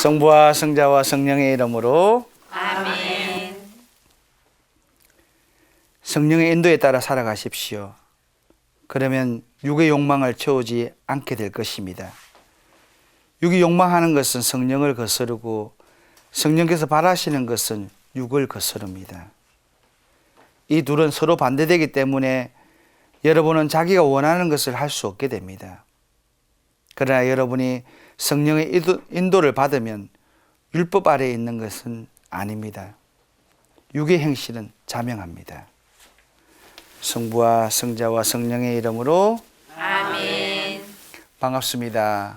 성부와 성자와 성령의 이름으로 아멘. 성령의 인도에 따라 살아가십시오. 그러면 육의 욕망을 채우지 않게 될 것입니다. 육이 욕망하는 것은 성령을 거스르고 성령께서 바라시는 것은 육을 거스릅니다. 이 둘은 서로 반대되기 때문에 여러분은 자기가 원하는 것을 할 수 없게 됩니다. 그러나 여러분이 성령의 인도- 인도를 받으면 율법 아래에 있는 것은 아닙니다. 육의 행실은 자명합니다. 성부와 성자와 성령의 이름으로 아멘. 반갑습니다.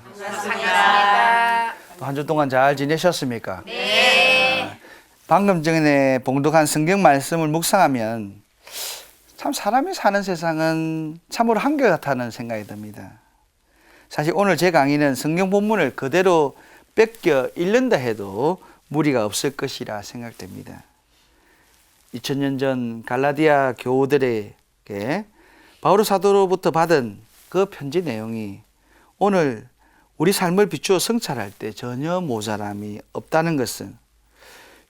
또한주 동안 잘 지내셨습니까? 네. 방금 전에 봉독한 성경 말씀을 묵상하면 참 사람이 사는 세상은 참으로 한결같다는 생각이 듭니다. 사실 오늘 제 강의는 성경 본문을 그대로 뺏겨 읽는다 해도 무리가 없을 것이라 생각됩니다. 2000년 전 갈라디아 교우들에게 바오로 사도로부터 받은 그 편지 내용이 오늘 우리 삶을 비추어 성찰할 때 전혀 모자람이 없다는 것은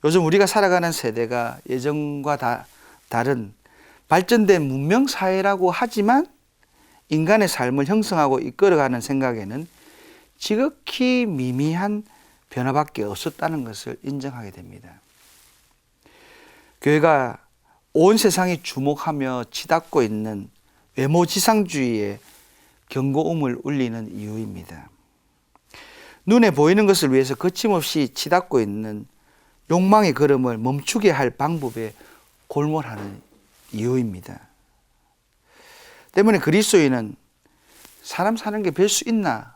요즘 우리가 살아가는 세대가 예전과 다, 다른 발전된 문명 사회라고 하지만 인간의 삶을 형성하고 이끌어가는 생각에는 지극히 미미한 변화밖에 없었다는 것을 인정하게 됩니다. 교회가 온 세상이 주목하며 치닫고 있는 외모 지상주의의 경고음을 울리는 이유입니다. 눈에 보이는 것을 위해서 거침없이 치닫고 있는 욕망의 걸음을 멈추게 할 방법에 골몰하는 이유입니다. 때문에 그리스도인은 사람 사는 게 별 수 있나?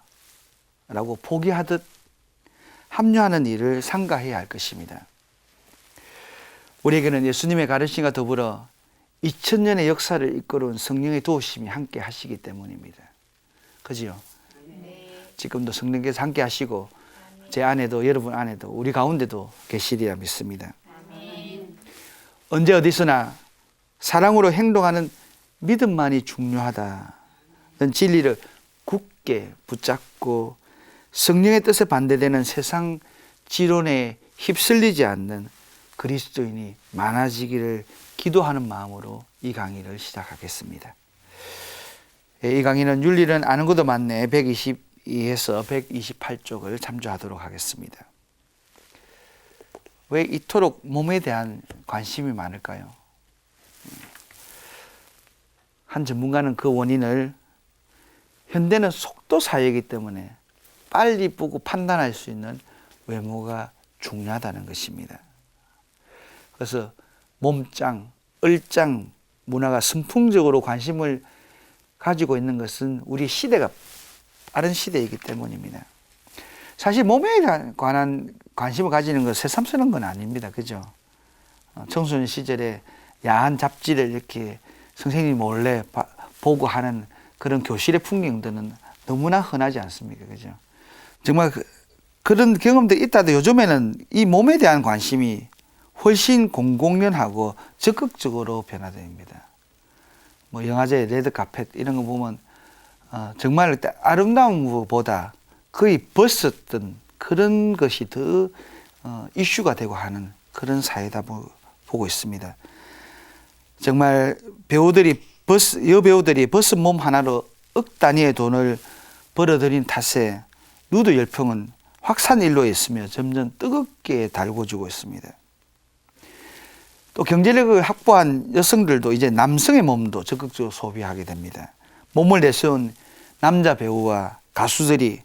라고 포기하듯 합류하는 일을 상가해야 할 것입니다. 우리에게는 예수님의 가르침과 더불어 2000년의 역사를 이끌어온 성령의 도우심이 함께 하시기 때문입니다. 그지요? 지금도 성령께서 함께 하시고 제 안에도 여러분 안에도 우리 가운데도 계시리라 믿습니다. 언제 어디서나 사랑으로 행동하는 믿음만이 중요하다는 진리를 굳게 붙잡고 성령의 뜻에 반대되는 세상 지론에 휩쓸리지 않는 그리스도인이 많아지기를 기도하는 마음으로 이 강의를 시작하겠습니다. 예, 이 강의는 윤리는 아는 것도 많네 122에서 128쪽을 참조하도록 하겠습니다. 왜 이토록 몸에 대한 관심이 많을까요? 한 전문가는 그 원인을 현대는 속도 사회이기 때문에 빨리 보고 판단할 수 있는 외모가 중요하다는 것입니다. 그래서 몸짱, 얼짱 문화가 선풍적으로 관심을 가지고 있는 것은 우리 시대가 빠른 시대이기 때문입니다. 사실 몸에 관한 관심을 가지는 것 새삼스러운 건 아닙니다. 그죠? 어, 청소년 시절에 야한 잡지를 이렇게 선생님 몰래 바, 보고 하는 그런 교실의 풍경들은 너무나 흔하지 않습니까? 그죠? 정말 그, 그런 경험들이 있다도 요즘에는 이 몸에 대한 관심이 훨씬 공공연하고 적극적으로 변화됩니다. 뭐 영화제 레드 카펫 이런 거 보면 어, 정말 아름다운 것보다 거의 벗었던 그런 것이 더 어, 이슈가 되고 하는 그런 사회다 보, 보고 있습니다. 정말 배우들이 버스, 여배우들이 버스 몸 하나로 억 단위의 돈을 벌어들인 탓에 누드 열풍은 확산일로에 있으며 점점 뜨겁게 달궈지고 있습니다. 또 경제력을 확보한 여성들도 이제 남성의 몸도 적극적으로 소비하게 됩니다. 몸을 내세운 남자 배우와 가수들이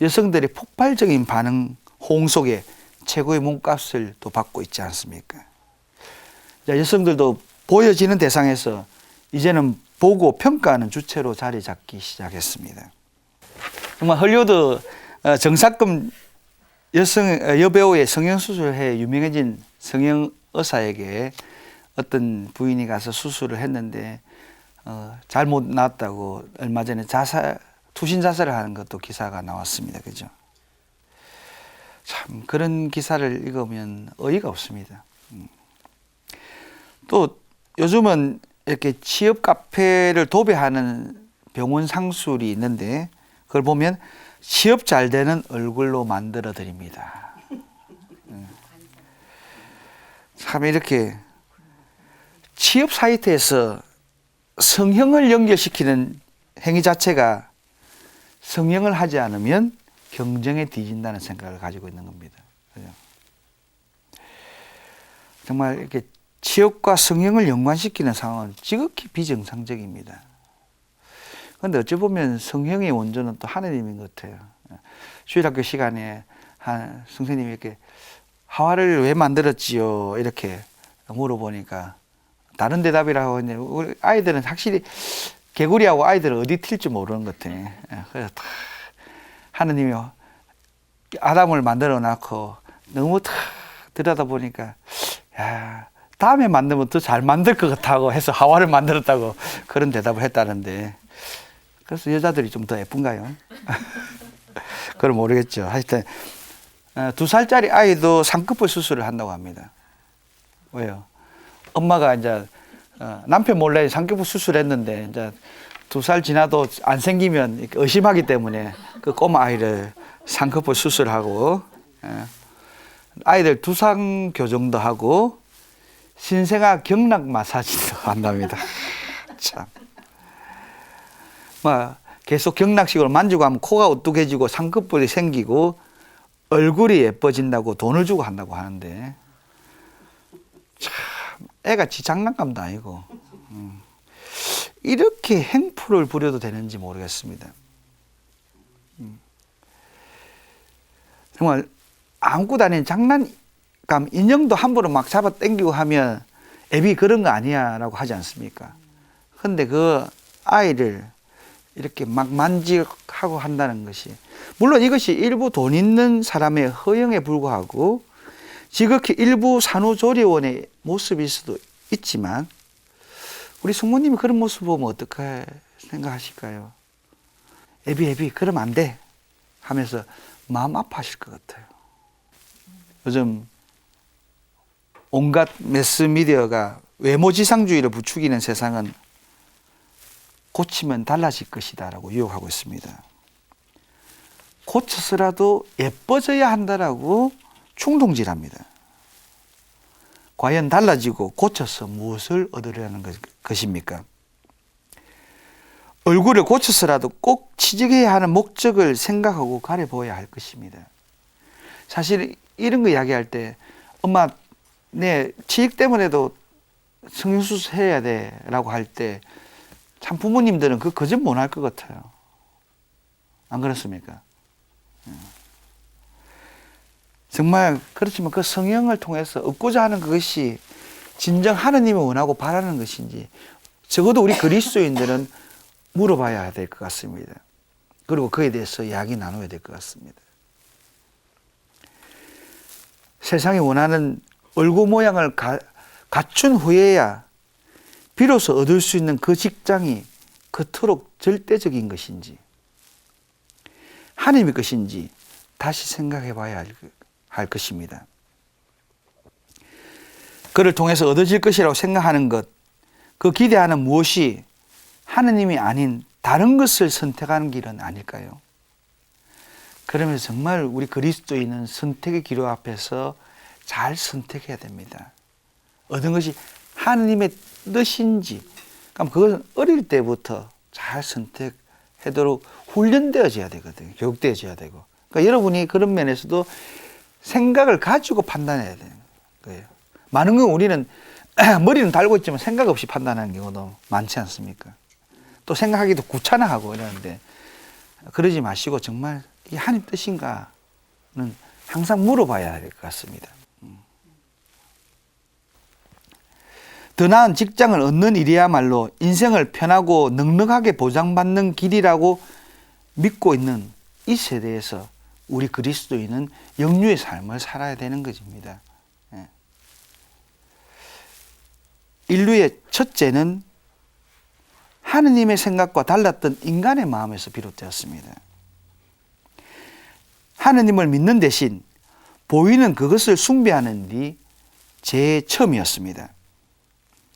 여성들의 폭발적인 반응 호응 속에 최고의 몸값을 또 받고 있지 않습니까? 자, 여성들도 보여지는 대상에서 이제는 보고 평가하는 주체로 자리 잡기 시작했습니다. 정말 헐리우드 어, 정사금 여성 어, 여배우의 성형 수술에 유명해진 성형 의사에게 어떤 부인이 가서 수술을 했는데 어, 잘못 나왔다고 얼마 전에 자살 투신 자살을 하는 것도 기사가 나왔습니다. 그죠? 참 그런 기사를 읽으면 어이가 없습니다. 음. 또 요즘은 이렇게 취업 카페를 도배하는 병원 상술이 있는데 그걸 보면 취업 잘 되는 얼굴로 만들어 드립니다. 음. 참 이렇게 취업 사이트에서 성형을 연결시키는 행위 자체가 성형을 하지 않으면 경쟁에 뒤진다는 생각을 가지고 있는 겁니다. 정말 이렇게 취업과 성형을 연관시키는 상황은 지극히 비정상적입니다. 그런데 어찌 보면 성형의 원조는 또 하느님인 것 같아요. 주일학교 시간에 한 선생님이 이렇게 하와를 왜 만들었지요? 이렇게 물어보니까 다른 대답이라고 했는데 우리 아이들은 확실히 개구리하고 아이들은 어디 튈지 모르는 것 같아. 예, 그래서 다 하느님이 아담을 만들어 놨고 너무 탁 들여다 보니까 야 다음에 만들면 더 잘 만들 것 같다고 해서 하와를 만들었다고 그런 대답을 했다는데 그래서 여자들이 좀 더 예쁜가요? 그건 모르겠죠. 하여튼 어, 두 살짜리 아이도 상급부 수술을 한다고 합니다. 왜요? 엄마가 이제 어, 남편 몰래 상급부 수술했는데 이제 두 살 지나도 안 생기면 의심하기 때문에 그 꼬마 아이를 상급부 수술하고 예. 아이들 두상 교정도 하고 신생아 경락 마사지도 한답니다. 참. 뭐 계속 경락식으로 만지고 하면 코가 오뚝해지고 상급불이 생기고 얼굴이 예뻐진다고 돈을 주고 한다고 하는데 참 애가 지 장난감도 아니고 음. 이렇게 행포를 부려도 되는지 모르겠습니다. 음. 정말 안고 다니는 장난 감 인형도 함부로 막 잡아 당기고 하면 애비 그런 거 아니야라고 하지 않습니까? 근데 그 아이를 이렇게 막 만지하고 한다는 것이 물론 이것이 일부 돈 있는 사람의 허영에 불과하고 지극히 일부 산후조리원의 모습일 수도 있지만 우리 숙모님이 그런 모습 보면 어떻게 생각하실까요? 애비 애비 그러면 안돼 하면서 마음 아파하실 것 같아요. 요즘 온갖 매스미디어가 외모지상주의를 부추기는 세상은 고치면 달라질 것이다 라고 유혹하고 있습니다. 고쳐서라도 예뻐져야 한다라고 충동질합니다. 과연 달라지고 고쳐서 무엇을 얻으려는 것- 것입니까? 얼굴을 고쳐서라도 꼭 취직해야 하는 목적을 생각하고 가려보아야 할 것입니다. 사실 이런 거 이야기할 때 엄마 내 취직 때문에도 성형수술 해야 돼 라고 할 때 참 부모님들은 그 거짓 못할 것 같아요. 안 그렇습니까? 예. 정말 그렇지만 그 성형을 통해서 얻고자 하는 그것이 진정 하느님이 원하고 바라는 것인지 적어도 우리 그리스도인들은 물어봐야 될 것 같습니다. 그리고 그에 대해서 이야기 나눠야 될 것 같습니다. 세상이 원하는 얼굴 모양을 가, 갖춘 후에야 비로소 얻을 수 있는 그 직장이 그토록 절대적인 것인지 하나님의 것인지 다시 생각해 봐야 할, 할 것입니다. 그를 통해서 얻어질 것이라고 생각하는 것, 그 기대하는 무엇이 하느님이 아닌 다른 것을 선택하는 길은 아닐까요? 그러면서 정말 우리 그리스도인은 선택의 기로 앞에서 잘 선택해야 됩니다. 얻은 것이 하느님의 뜻인지, 그럼 그것은 어릴 때부터 잘 선택하도록 훈련되어져야 되거든요. 교육되어져야 되고. 그러니까 여러분이 그런 면에서도 생각을 가지고 판단해야 되는 거예요. 많은 건 우리는 머리는 달고 있지만 생각 없이 판단하는 경우도 많지 않습니까? 또 생각하기도 귀찮아하고 이러는데 그러지 마시고 정말 이 하나님 뜻인가는 항상 물어봐야 될 것 같습니다. 더 나은 직장을 얻는 일이야말로 인생을 편하고 넉넉하게 보장받는 길이라고 믿고 있는 이 세대에서 우리 그리스도인은 영유의 삶을 살아야 되는 것입니다. 예. 인류의 첫째는 하느님의 생각과 달랐던 인간의 마음에서 비롯되었습니다. 하느님을 믿는 대신 보이는 그것을 숭배하는 일이 제 처음이었습니다.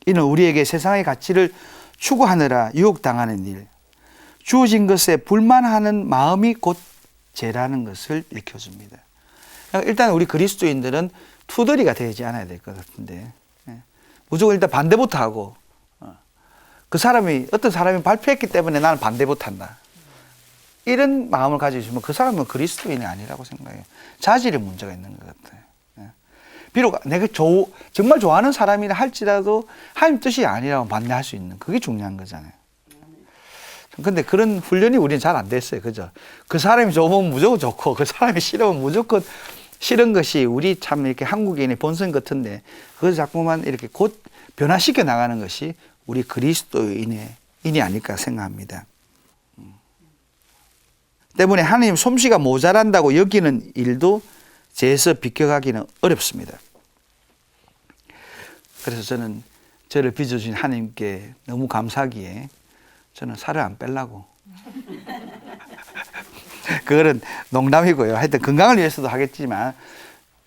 이는 우리에게 세상의 가치를 추구하느라 유혹당하는 일, 주어진 것에 불만하는 마음이 곧 죄라는 것을 일깨워줍니다. 일단 우리 그리스도인들은 투덜이가 되지 않아야 될 것 같은데 예. 무조건 일단 반대부터 하고 어. 그 사람이 어떤 사람이 발표했기 때문에 나는 반대부터 한다. 이런 마음을 가지고 있으면 그 사람은 그리스도인이 아니라고 생각해요. 자질의 문제가 있는 것 같아요. 예. 비록 내가 조, 정말 좋아하는 사람이라 할지라도 하나님 뜻이 아니라고 반대할 수 있는 그게 중요한 거잖아요. 근데 그런 훈련이 우리는 잘 안 됐어요. 그죠? 그 사람이 좋으면 무조건 좋고 그 사람이 싫으면 무조건 싫은 것이 우리 참 이렇게 한국인의 본성 같은데 그걸 자꾸만 이렇게 곧 변화시켜 나가는 것이 우리 그리스도인의 인이 아닐까 생각합니다. 음. 때문에 하나님 솜씨가 모자란다고 여기는 일도 제에서 비껴가기는 어렵습니다. 그래서 저는 저를 빚어주신 하나님께 너무 감사하기에 저는 살을 안 빼려고. 그거는 농담이고요. 하여튼 건강을 위해서도 하겠지만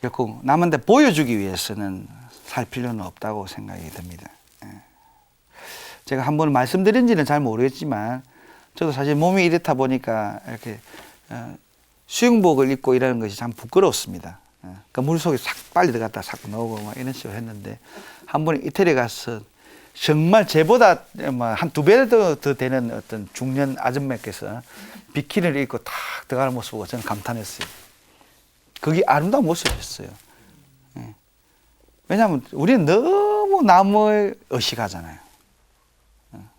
결코 남한테 보여주기 위해서는 살 필요는 없다고 생각이 듭니다. 예. 제가 한 번 말씀드린지는 잘 모르겠지만 저도 사실 몸이 이렇다 보니까 이렇게 어, 수영복을 입고 일하는 것이 참 부끄러웠습니다. 예. 그러니까 물속에 싹 빨리 들어갔다 싹 나오고 막 이런 식으로 했는데 한 번에 이태리 가서 정말 제보다 뭐한두 배도 더 되는 어떤 중년 아줌마께서 비키니를 입고 탁 들어가는 모습 보고 저는 감탄했어요. 그게 아름다운 모습이었어요. 예. 왜냐하면 우리는 너무 남을 의식하잖아요. 어.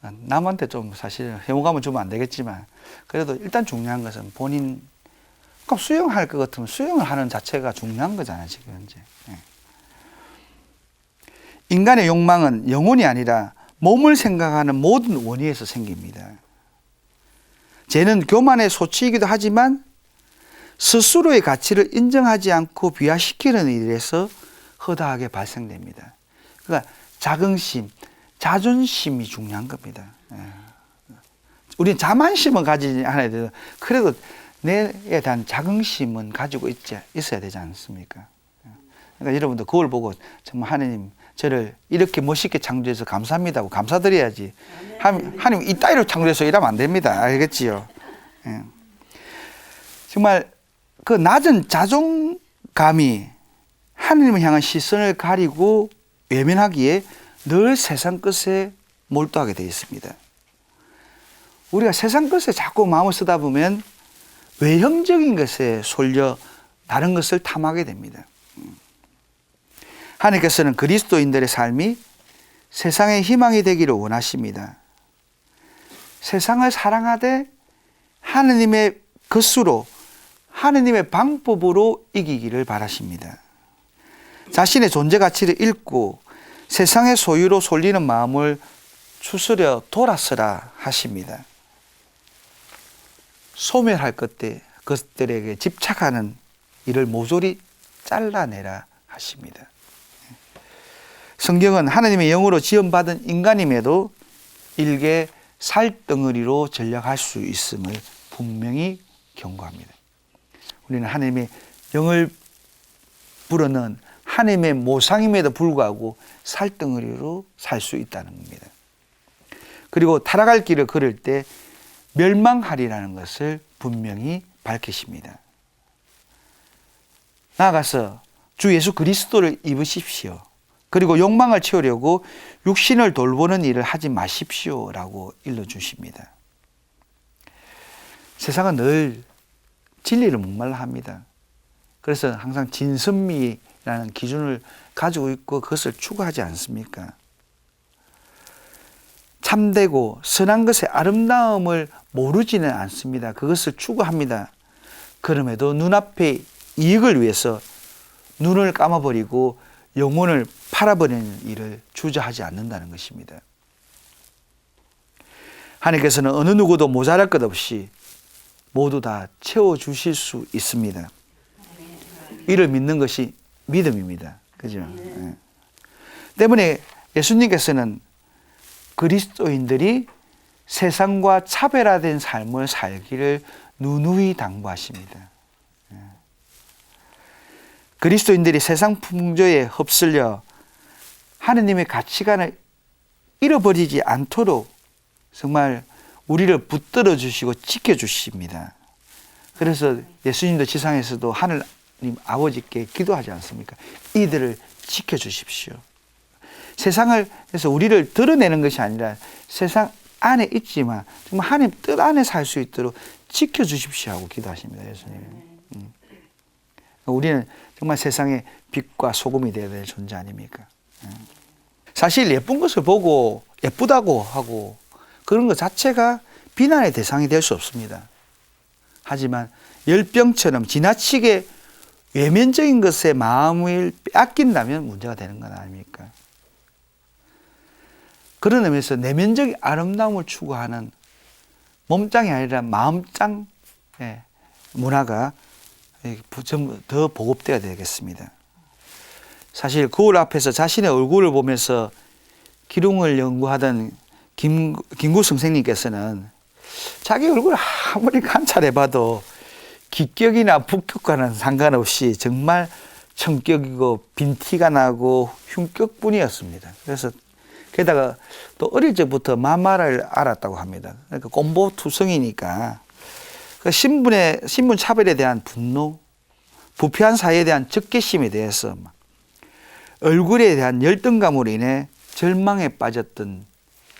남한테 좀 사실 혐오감을 주면 안 되겠지만 그래도 일단 중요한 것은 본인 수영할 것 같으면 수영을 하는 자체가 중요한 거잖아요 지금 현재. 예. 인간의 욕망은 영혼이 아니라 몸을 생각하는 모든 원인에서 생깁니다. 죄는 교만의 소치이기도 하지만 스스로의 가치를 인정하지 않고 비하시키는 일에서 허다하게 발생됩니다. 그러니까 자긍심, 자존심이 중요한 겁니다. 예. 우리는 자만심은 가지지 않아야 돼도 그래도 내에 대한 자긍심은 가지고 있지, 있어야 되지 않습니까? 그러니까 여러분도 그걸 보고 정말 하나님 저를 이렇게 멋있게 창조해서 감사합니다 하고 감사드려야지. 하나님, 하나님 이따위로 창조해서 일하면 안 됩니다. 알겠지요? 예. 정말 그 낮은 자존감이 하나님을 향한 시선을 가리고 외면하기에 늘 세상 것에 몰두하게 되어 있습니다. 우리가 세상 것에 자꾸 마음을 쓰다 보면 외형적인 것에 솔려 다른 것을 탐하게 됩니다. 하나님께서는 그리스도인들의 삶이 세상의 희망이 되기를 원하십니다. 세상을 사랑하되 하느님의 것으로 하느님의 방법으로 이기기를 바라십니다. 자신의 존재 가치를 잃고 세상의 소유로 솔리는 마음을 추스려 돌아서라 하십니다. 소멸할 것들, 것들에게 집착하는 이를 모조리 잘라내라 하십니다. 성경은 하나님의 영으로 지원받은 인간임에도 일개 살덩어리로 전락할 수 있음을 분명히 경고합니다. 우리는 하나님의 영을 불어넣은 하나님의 모상임에도 불구하고 살덩어리로 살 수 있다는 겁니다. 그리고 타락할 길을 걸을 때 멸망하리라는 것을 분명히 밝히십니다. 나아가서 주 예수 그리스도를 입으십시오. 그리고 욕망을 채우려고 육신을 돌보는 일을 하지 마십시오라고 일러주십니다. 세상은 늘 진리를 목말라 합니다. 그래서 항상 진선미라는 기준을 가지고 있고 그것을 추구하지 않습니까? 참되고 선한 것의 아름다움을 모르지는 않습니다. 그것을 추구합니다. 그럼에도 눈앞의 이익을 위해서 눈을 감아버리고 영혼을 팔아버리는 일을 주저하지 않는다는 것입니다. 하나님께서는 어느 누구도 모자랄 것 없이 모두 다 채워주실 수 있습니다. 이를 믿는 것이 믿음입니다. 그죠? 예. 때문에 예수님께서는 그리스도인들이 세상과 차별화된 삶을 살기를 누누이 당부하십니다. 예. 그리스도인들이 세상 풍조에 흡슬려 하느님의 가치관을 잃어버리지 않도록 정말 우리를 붙들어 주시고 지켜 주십니다. 그래서 예수님도 지상에서도 하늘 아버지께 기도하지 않습니까? 이들을 지켜 주십시오. 세상을 해서 우리를 드러내는 것이 아니라 세상 안에 있지만 정말 하나님 뜻 안에 살 수 있도록 지켜 주십시오 하고 기도하십니다. 예수님. 음. 우리는 정말 세상의 빛과 소금이 되어야 될 존재 아닙니까? 음. 사실 예쁜 것을 보고 예쁘다고 하고 그런 것 자체가 비난의 대상이 될 수 없습니다. 하지만 열병처럼 지나치게 외면적인 것에 마음을 빼앗긴다면 문제가 되는 건 아닙니까? 그런 의미에서 내면적인 아름다움을 추구하는 몸짱이 아니라 마음짱 의 문화가 좀 더 보급되어야 되겠습니다. 사실 거울 앞에서 자신의 얼굴을 보면서 기lum을 연구하던 김, 김구 선생님께서는 자기 얼굴 아무리 관찰해봐도 기격이나 북격과는 상관없이 정말 청격이고 빈티가 나고 흉격뿐이었습니다. 그래서 게다가 또 어릴 적부터 마마를 알았다고 합니다. 그러니까 꼼보투성이니까 그 신분의 신분 차별에 대한 분노, 부패한 사회에 대한 적개심에 대해서 막 얼굴에 대한 열등감으로 인해 절망에 빠졌던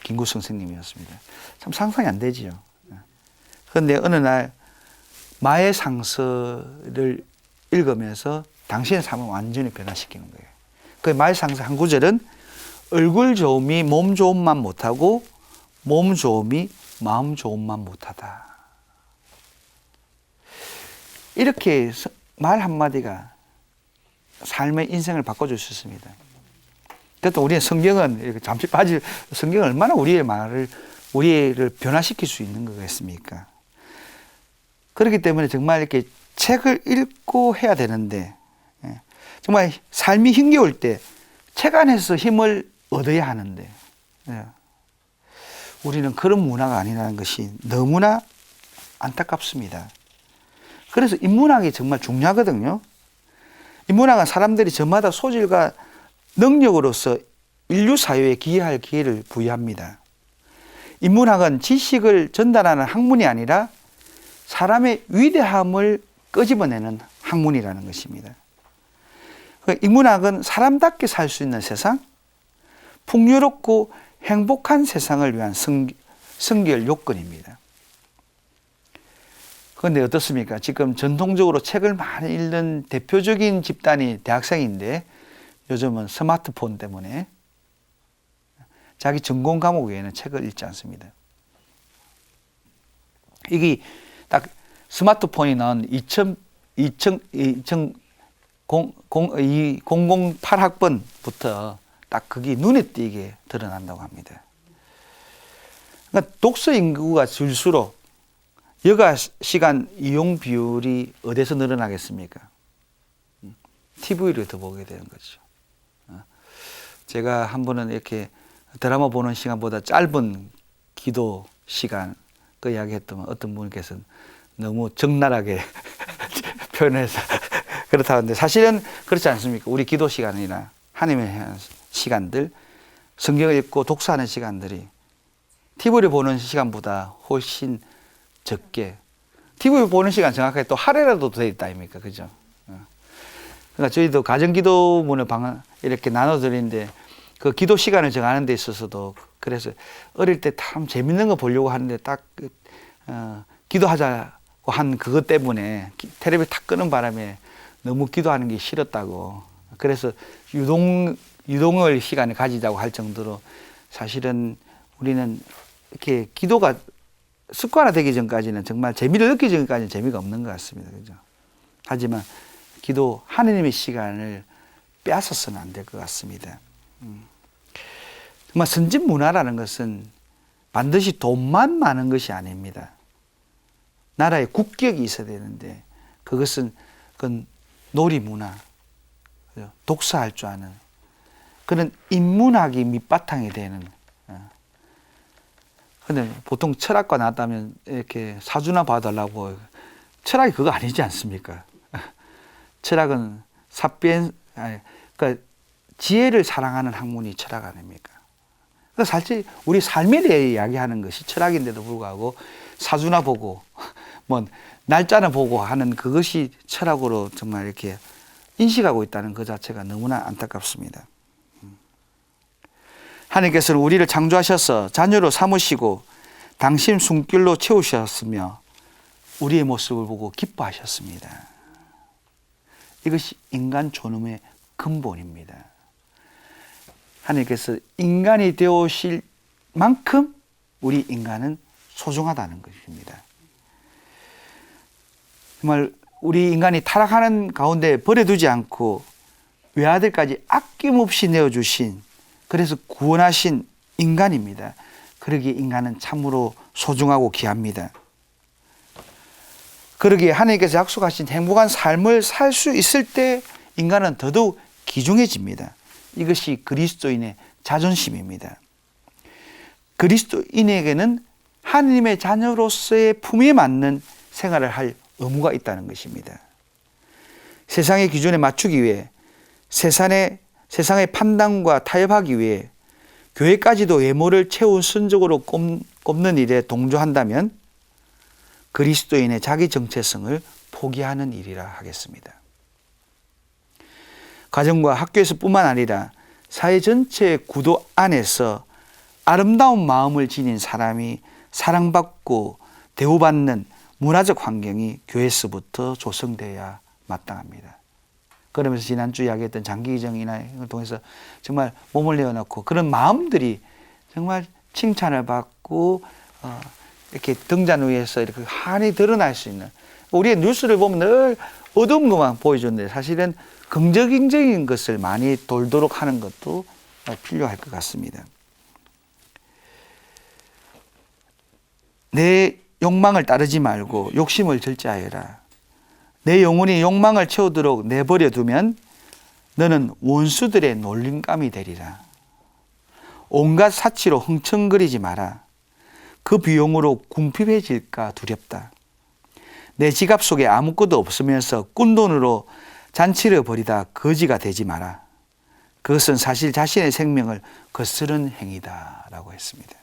김구 선생님이었습니다. 참 상상이 안 되지요. 그런데 어느 날 마의 상서를 읽으면서 당신의 삶을 완전히 변화시키는 거예요. 그 마의 상서 한 구절은 얼굴 좋음이 몸 좋음만 못하고 몸 좋음이 마음 좋음만 못하다. 이렇게 서- 말 한마디가 삶의 인생을 바꿔줄 수 있습니다. 그래도 우리의 성경은 잠시 빠질 성경은 얼마나 우리의 말을 우리를 변화시킬 수 있는 거겠습니까? 그렇기 때문에 정말 이렇게 책을 읽고 해야 되는데 예, 정말 삶이 힘겨울 때 책 안에서 힘을 얻어야 하는데 예, 우리는 그런 문화가 아니라는 것이 너무나 안타깝습니다. 그래서 인문학이 정말 중요하거든요. 인문학은 사람들이 저마다 소질과 능력으로서 인류 사회에 기여할 기회를 부여합니다. 인문학은 지식을 전달하는 학문이 아니라 사람의 위대함을 끄집어내는 학문이라는 것입니다. 그 인문학은 사람답게 살 수 있는 세상, 풍요롭고 행복한 세상을 위한 성, 성결 요건입니다. 그런데 어떻습니까? 지금 전통적으로 책을 많이 읽는 대표적인 집단이 대학생인데 요즘은 스마트폰 때문에 자기 전공 과목 외에는 책을 읽지 않습니다. 이게 딱 스마트폰이 나온 2000, 2000, 2000, 0, 008학번부터 딱 그게 눈에 띄게 드러난다고 합니다. 그러니까 독서 인구가 줄수록 여가 시간 이용 비율이 어디서 늘어나겠습니까? TV를 더 보게 되는 거죠. 어. 제가 한 번은 이렇게 드라마 보는 시간보다 짧은 기도 시간 그 이야기 했더니 어떤 분께서는 너무 적나라하게 표현해서 그렇다고 하는데 사실은 그렇지 않습니까? 우리 기도 시간이나 하나님의 시간들, 성경을 읽고 독서하는 시간들이 TV를 보는 시간보다 훨씬 적게 TV 보는 시간 정확하게 또 하루라도 더 있다 아닙니까? 그죠? 어. 그러니까 저희도 가정기도문을 방 이렇게 나눠드리는데 그 기도 시간을 정하는 데 있어서도 그래서 어릴 때 참 재밌는 거 보려고 하는데 딱 그, 어, 기도하자고 한 그것 때문에 기- 텔레비 탁 끄는 바람에 너무 기도하는 게 싫었다고 그래서 유동 유동을 시간을 가지자고 할 정도로 사실은 우리는 이렇게 기도가 습관화되기 전까지는 정말 재미를 느끼기 전까지는 재미가 없는 것 같습니다. 그죠? 하지만 기도 하느님의 시간을 빼앗아서는 안 될 것 같습니다. 음. 정말 선진 문화라는 것은 반드시 돈만 많은 것이 아닙니다. 나라의 국격이 있어야 되는데 그것은 그건 놀이 문화? 독서할 줄 아는 그런 인문학이 밑바탕이 되는 어. 근데 보통 철학과 나왔다면 이렇게 사주나 봐달라고 철학이 그거 아니지 않습니까? 철학은 아니, 그러니까 지혜를 사랑하는 학문이 철학 아닙니까? 그러니까 사실 우리 삶에 대해 이야기하는 것이 철학인데도 불구하고 사주나 보고 뭐 날짜는 보고 하는 그것이 철학으로 정말 이렇게 인식하고 있다는 그 자체가 너무나 안타깝습니다. 음. 하나님께서는 우리를 창조하셔서 자녀로 삼으시고 당신 숨길로 채우셨으며 우리의 모습을 보고 기뻐하셨습니다. 이것이 인간 존엄의 근본입니다. 하나님께서 인간이 되오실 만큼 우리 인간은 소중하다는 것입니다. 정말 우리 인간이 타락하는 가운데 버려두지 않고 외아들까지 아낌없이 내어주신 그래서 구원하신 인간입니다. 그러기에 인간은 참으로 소중하고 귀합니다. 그러기에 하나님께서 약속하신 행복한 삶을 살 수 있을 때 인간은 더더욱 귀중해집니다. 이것이 그리스도인의 자존심입니다. 그리스도인에게는 하나님의 자녀로서의 품에 맞는 생활을 할 의무가 있다는 것입니다. 세상의 기준에 맞추기 위해 세상의, 세상의 판단과 타협하기 위해 교회까지도 외모를 최우선적으로 꼽- 꼽는 일에 동조한다면 그리스도인의 자기 정체성을 포기하는 일이라 하겠습니다. 가정과 학교에서뿐만 아니라 사회 전체의 구도 안에서 아름다운 마음을 지닌 사람이 사랑받고 대우받는 문화적 환경이 교회에서부터 조성돼야 마땅합니다. 그러면서 지난주 이야기했던 장기기정이나 이걸 통해서 정말 몸을 내어놓고 그런 마음들이 정말 칭찬을 받고 어, 이렇게 등잔 위에서 이렇게 환히 드러날 수 있는 우리의 뉴스를 보면 늘 어두운 것만 보여주는데 사실은 긍정적인 것을 많이 돌도록 하는 것도 필요할 것 같습니다. 내 욕망을 따르지 말고 욕심을 절제하여라. 내 영혼이 욕망을 채우도록 내버려 두면 너는 원수들의 놀림감이 되리라. 온갖 사치로 흥청거리지 마라. 그 비용으로 궁핍해질까 두렵다. 내 지갑 속에 아무것도 없으면서 꾼돈으로 잔치를 벌이다 거지가 되지 마라. 그것은 사실 자신의 생명을 거스른 행위다. 라고 했습니다.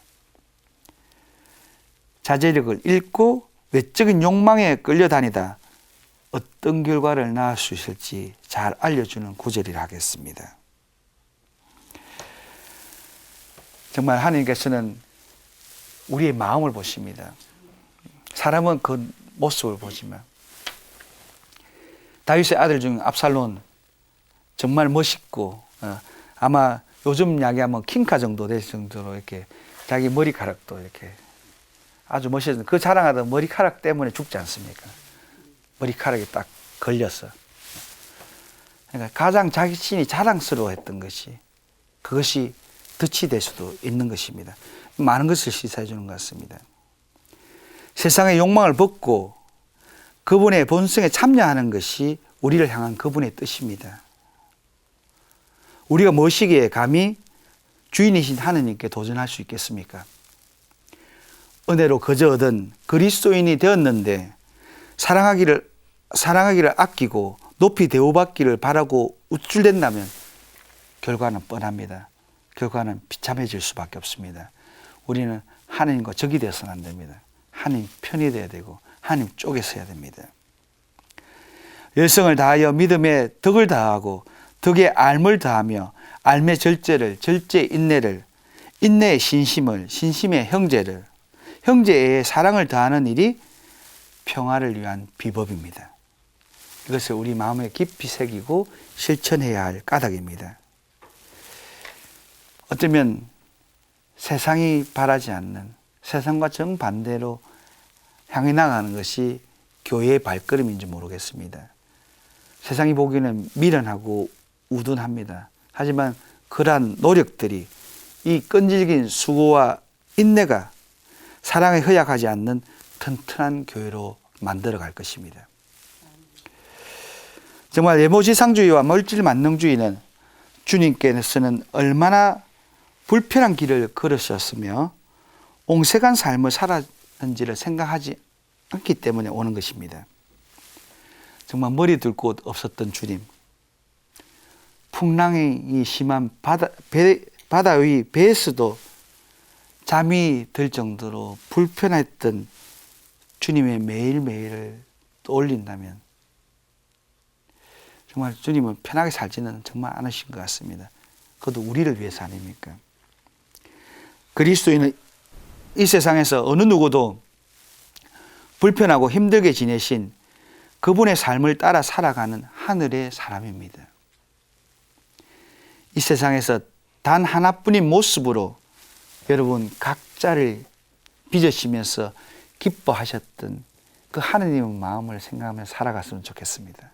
자제력을 잃고 외적인 욕망에 끌려다니다 어떤 결과를 낳을 수 있을지 잘 알려주는 구절이라 하겠습니다. 정말 하나님께서는 우리의 마음을 보십니다. 사람은 그 모습을 보지만 다윗의 아들 중 압살론 정말 멋있고 어, 아마 요즘 이야기하면 킹카 정도 될 정도로 이렇게 자기 머리카락도 이렇게 아주 멋있는 그 자랑하던 머리카락 때문에 죽지 않습니까? 머리카락이 딱 걸렸어. 그러니까 가장 자신이 자랑스러워했던 것이 그것이 덫이 될 수도 있는 것입니다. 많은 것을 시사해 주는 것 같습니다. 세상의 욕망을 벗고 그분의 본성에 참여하는 것이 우리를 향한 그분의 뜻입니다. 우리가 무엇이기에 감히 주인이신 하느님께 도전할 수 있겠습니까? 은혜로 거저 얻은 그리스도인이 되었는데 사랑하기를 사랑하기를 아끼고 높이 대우받기를 바라고 우쭐댄다면 결과는 뻔합니다. 결과는 비참해질 수밖에 없습니다. 우리는 하나님과 적이 되어서는 안 됩니다. 하나님 편이 되어야 되고 하나님 쪽에 서야 됩니다. 열성을 다하여 믿음에 덕을 다하고 덕에 알을 다하며 알매 절제를 절제 인내를 인내에 신심을 신심에 형제를 형제에 사랑을 다하는 일이 평화를 위한 비법입니다. 이것을 우리 마음에 깊이 새기고 실천해야 할 까닭입니다. 어쩌면 세상이 바라지 않는 세상과 정반대로 향해 나가는 것이 교회의 발걸음인지 모르겠습니다. 세상이 보기에는 미련하고 우둔합니다. 하지만 그러한 노력들이 이 끈질긴 수고와 인내가 사랑에 허약하지 않는 튼튼한 교회로 만들어 갈 것입니다. 정말 예모지상주의와 물질 만능주의는 주님께서는 얼마나 불편한 길을 걸으셨으며 옹색한 삶을 살았는지를 생각하지 않기 때문에 오는 것입니다. 정말 머리 들곳 없었던 주님. 풍랑이 심한 바다, 배, 바다 위 배에서도 잠이 들 정도로 불편했던 주님의 매일매일을 떠올린다면 정말 주님은 편하게 살지는 정말 않으신 것 같습니다. 그것도 우리를 위해서 아닙니까? 그리스도인은 이 세상에서 어느 누구도 불편하고 힘들게 지내신 그분의 삶을 따라 살아가는 하늘의 사람입니다. 이 세상에서 단 하나뿐인 모습으로 여러분 각자를 빚으시면서 기뻐하셨던 그 하느님의 마음을 생각하며 살아갔으면 좋겠습니다.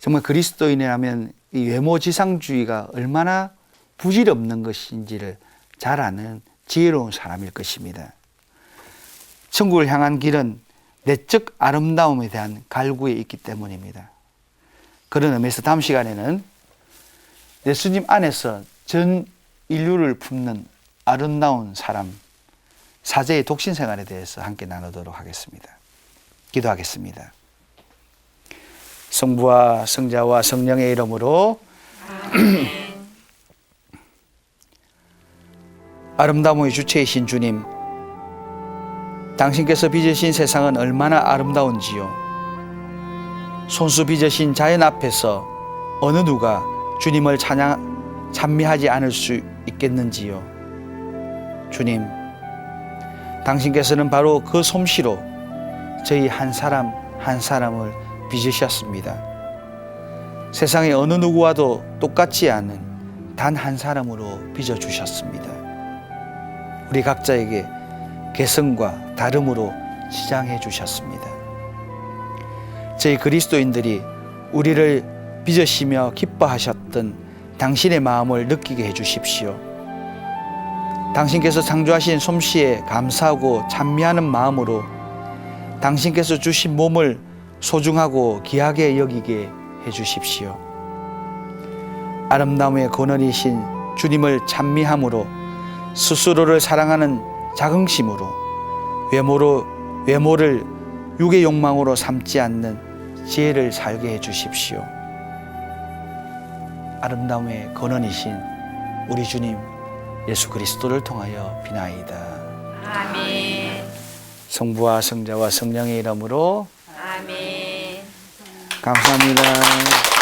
정말 그리스도인이라면 이 외모지상주의가 얼마나 부질없는 것인지를 잘 아는 지혜로운 사람일 것입니다. 천국을 향한 길은 내적 아름다움에 대한 갈구에 있기 때문입니다. 그런 의미에서 다음 시간에는 예수님 안에서 전 인류를 품는 아름다운 사람, 사제의 독신 생활에 대해서 함께 나누도록 하겠습니다. 기도하겠습니다. 성부와 성자와 성령의 이름으로 아름다움의 주체이신 주님, 당신께서 빚으신 세상은 얼마나 아름다운지요. 손수 빚으신 자연 앞에서 어느 누가 주님을 찬양, 찬미하지 않을 수 있겠는지요. 주님, 당신께서는 바로 그 솜씨로 저희 한 사람 한 사람을 빚으셨습니다. 세상의 어느 누구와도 똑같지 않은 단 한 사람으로 빚어주셨습니다. 우리 각자에게 개성과 다름으로 지장해 주셨습니다. 저희 그리스도인들이 우리를 빚으시며 기뻐하셨던 당신의 마음을 느끼게 해 주십시오. 당신께서 창조하신 솜씨에 감사하고 찬미하는 마음으로 당신께서 주신 몸을 소중하고 귀하게 여기게 해 주십시오. 아름다움의 근원이신 주님을 찬미함으로 스스로를 사랑하는 자긍심으로 외모로 외모를 육의 욕망으로 삼지 않는 지혜를 살게 해 주십시오. 아름다움의 근원이신 우리 주님 예수 그리스도를 통하여 비나이다. 아멘. 성부와 성자와 성령의 이름으로 아멘. 감사합니다.